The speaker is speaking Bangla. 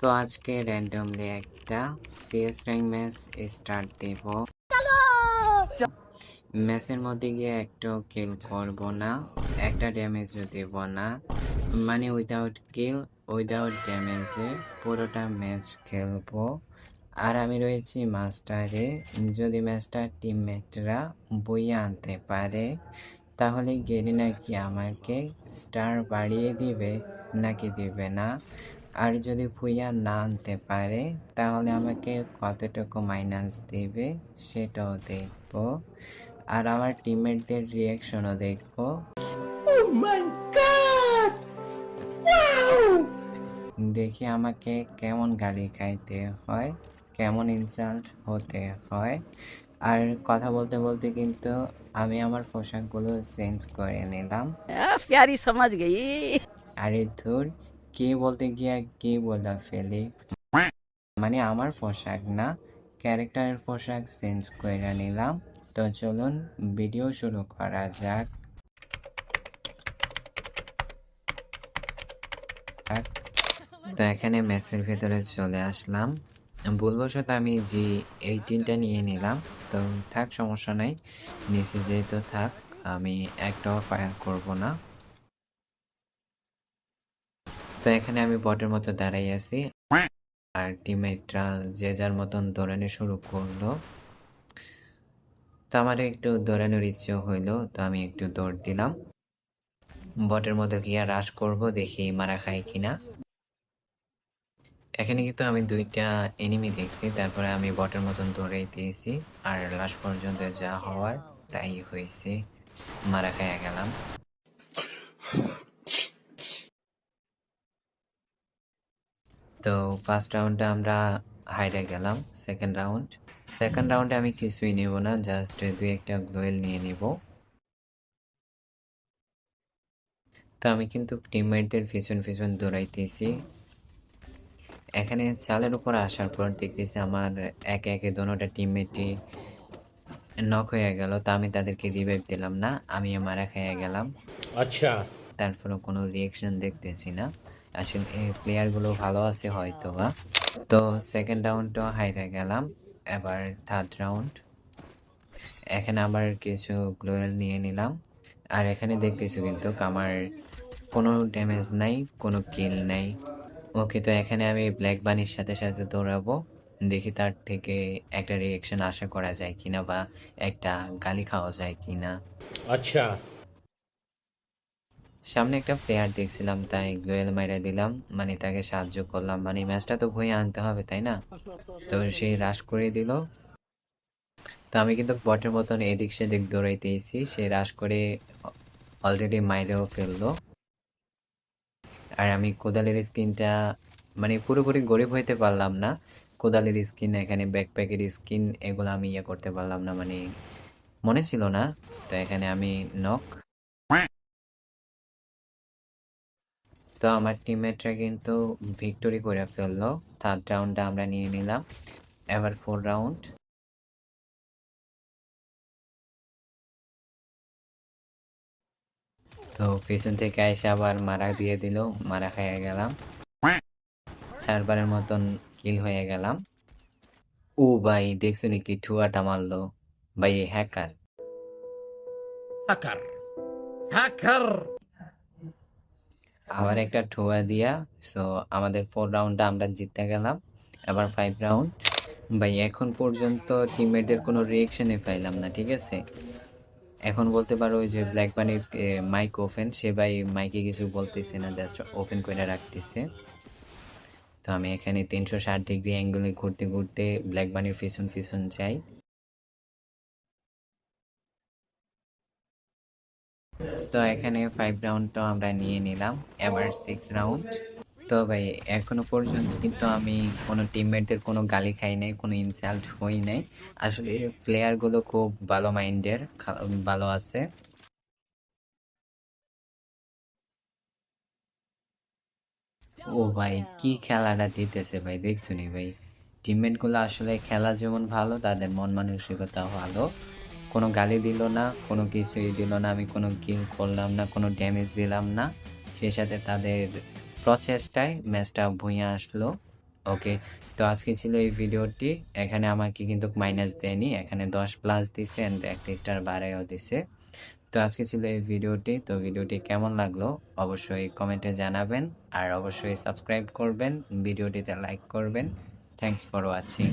তো আজকে র্যান্ডমলি একটা সিএস র্যাঙ্ক ম্যাচ স্টার্ট দেব। ম্যাচের মধ্যে গিয়ে একটাও কিল করব না, একটা ড্যামেজও দেব না। মানে উইদাউট কিল উইদাউট ড্যামেজে পুরোটা ম্যাচ খেলব। আর আমি রয়েছি মাস্টারে যদি ম্যাচটা টিমমেটরা বইয়ে আনতে পারে, তাহলে গেরি নাকি আমাকে স্টার বাড়িয়ে দিবে নাকি দিবে না? আর যদি ভুইয়া না আনতে পারে তাহলে আমাকে কতটুকু মাইনাস দেবে সেটাও দেখব। আর আমার টিমমেটদের রিয়াকশনও দেখব। দেখি আমাকে কেমন গালি খাইতে হয় কেমন ইনসাল্ট হতে হয়। আর কথা বলতে বলতে কিন্তু আমি আমার পোশাকগুলো চেঞ্জ করে নিলাম। আর এই গেই। ধুর কে বলতে গিয়া কে বলা ফেলি? মানে আমার পোশাক না, ক্যারেক্টারের পোশাক চেঞ্জ করে নিলাম। তো চলুন ভিডিও শুরু করা যাক। তো এখানে ম্যাচের ভেতরে চলে আসলাম। ভুলবশত আমি জি এইটিনটা নিয়ে নিলাম। তো থাক, সমস্যা নাই। নিচে যেহেতু থাক, আমি একটাও ফায়ার করব না। তো এখানে আমি বটের মতো দাঁড়াই আছি। আর টিমমেটরা যে যার মতন দৌড়ানো শুরু করল। তো আমার একটু দৌড়ানোর ইচ্ছে হইল, তো আমি একটু দৌড় দিলাম। বটের মতো গিয়া রাশ করব, দেখি মারা খাই কিনা। এখানে কিন্তু আমি দুইটা এনিমি দেখছি, তারপরে আমি বটের মতন দৌড়াই দিয়েছি। আর লাস্ট পর্যন্ত যা হওয়ার তাই হয়েছে মারা খাইয়া গেলাম। তো ফার্স্ট রাউন্ডে আমরা হাইডে গেলাম সেকেন্ড রাউন্ড সেকেন্ড রাউন্ডে আমি কিছুই নেব না জাস্ট দুই একটা গ্লোয়েল নিয়ে নিব। তো আমি কিন্তু টিমমেটদের পিছন পিছন দৌড়াইতেছি। এখানে চালের উপর আসার পর দেখতেছি আমার একে একে দোনোটা টিমমেটই নক হয়ে গেল তা আমি তাদেরকে রিভাইভ দিলাম না আমি মারা খাইয়া গেলাম। আচ্ছা। তারপরে কোনো রিয়েকশন দেখতেছি না। আসলে প্লেয়ারগুলো ভালো আছে হয়তো বা তো সেকেন্ড রাউন্ডও হাইরে গেলাম। এবার থার্ড রাউন্ড এখানে আবার কিছু গ্লোয়েল নিয়ে নিলাম। আর এখানে দেখতেছো কিন্তু আমার কোনো ড্যামেজ নাই, কোনো কিল নাই। ওকে তো এখানে আমি ব্ল্যাক বানির সাথে সাথে দৌড়াবো। দেখি তার থেকে একটা রিয়েকশন আশা করা যায় কিনা বা একটা গালি খাওয়া যায় কিনা। আচ্ছা। সামনে একটা প্লেয়ার দেখছিলাম, তাই গ্লোয়েল মাইরা দিলাম। মানে তাকে সাহায্য করলাম। মানে ম্যাচটা তো ভুঁয়ে আনতে হবে, তাই না? তো সে রাশ করে দিল। তো আমি কিন্তু বটের মতন এদিক সেদিক দৌড়াইতেছি সে রাশ করে অলরেডি মাইরেও ফেলল। আর আমি কোদালের স্কিনটা মানে পুরোপুরি গরিব হইতে পারলাম না। কোদালের স্কিন, এখানে ব্যাকপ্যাকের স্কিন, এগুলো আমি ইয়ে করতে পারলাম না। মানে মনে ছিল না। তো এখানে আমি নক তো আমার টিমমেটরা কিন্তু ভিক্টোরি করে ফেলল। থার্ড রাউন্ডটা আমরা নিয়ে নিলাম। এবার ফোর রাউন্ড তো পিছন থেকে এসে আবার মারা দিয়ে দিল। মারা খেয়ে গেলাম। চারবারের মতন কিল হয়ে গেলাম। ও ভাই, দেখছ নাকি? ঠুয়াটা মারলো। ভাই হ্যাকার হ্যাকার হ্যাকার আবার একটা ঠোয়া দিয়া সো আমাদের ফোর রাউন্ডটা আমরা জিততে গেলাম। আবার ফাইভ রাউন্ড ভাই, এখন পর্যন্ত টিমমেটদের কোনো রিয়েকশনে পাইলাম না, ঠিক আছে? এখন বলতে পারো ওই যে ব্ল্যাক বানির মাইক ওপেন সে ভাই মাইকে কিছু বলতেছে না জাস্ট ওপেন করে রাখতেছে। তো আমি এখানে তিনশো ষাট ডিগ্রি অ্যাঙ্গেলে ঘুরতে ঘুরতে ব্ল্যাক বানির পিছন পিছন যাই। তো এখানে ফাইভ রাউন্ডটাও আমরা নিয়ে নিলাম, এবার সিক্স রাউন্ড তো ভাই, এখনও পর্যন্ত কিন্তু আমি কোনো টিমমেটদের কোনো গালি খাই নাই, কোনো ইনসাল্ট হই নাই। আসলে প্লেয়ারগুলো খুব ভালো মাইন্ডের ভালো আছে। ও ভাই, কি খেলাটা দিতেছে ভাই, দেখছ নি ভাই? টিমমেটগুলো আসলে খেলা যেমন ভালো, তাদের মন মানসিকতা ভালো। কোনো গালি দিল না, কোনো কিছুই দিল না, আমি কোনো কিল করলাম না, কোনো ড্যামেজ দিলাম না। সেই সাথে তাদের প্রচেষ্টায় ম্যাচটা ভুঁয়ে আসলো। ওকে তো আজকে ছিল এই ভিডিওটি। এখানে আমাকে কিন্তু মাইনাস দেয়নি, এখানে দশ প্লাস দিছে অ্যান্ড একটা স্টার বাড়াইও দিছে। তো আজকে ছিল এই ভিডিওটি, তো ভিডিওটি কেমন লাগল অবশ্যই কমেন্টে জানাবেন। আর অবশ্যই সাবস্ক্রাইব করবেন, ভিডিওটিতে লাইক করবেন। Thanks for watching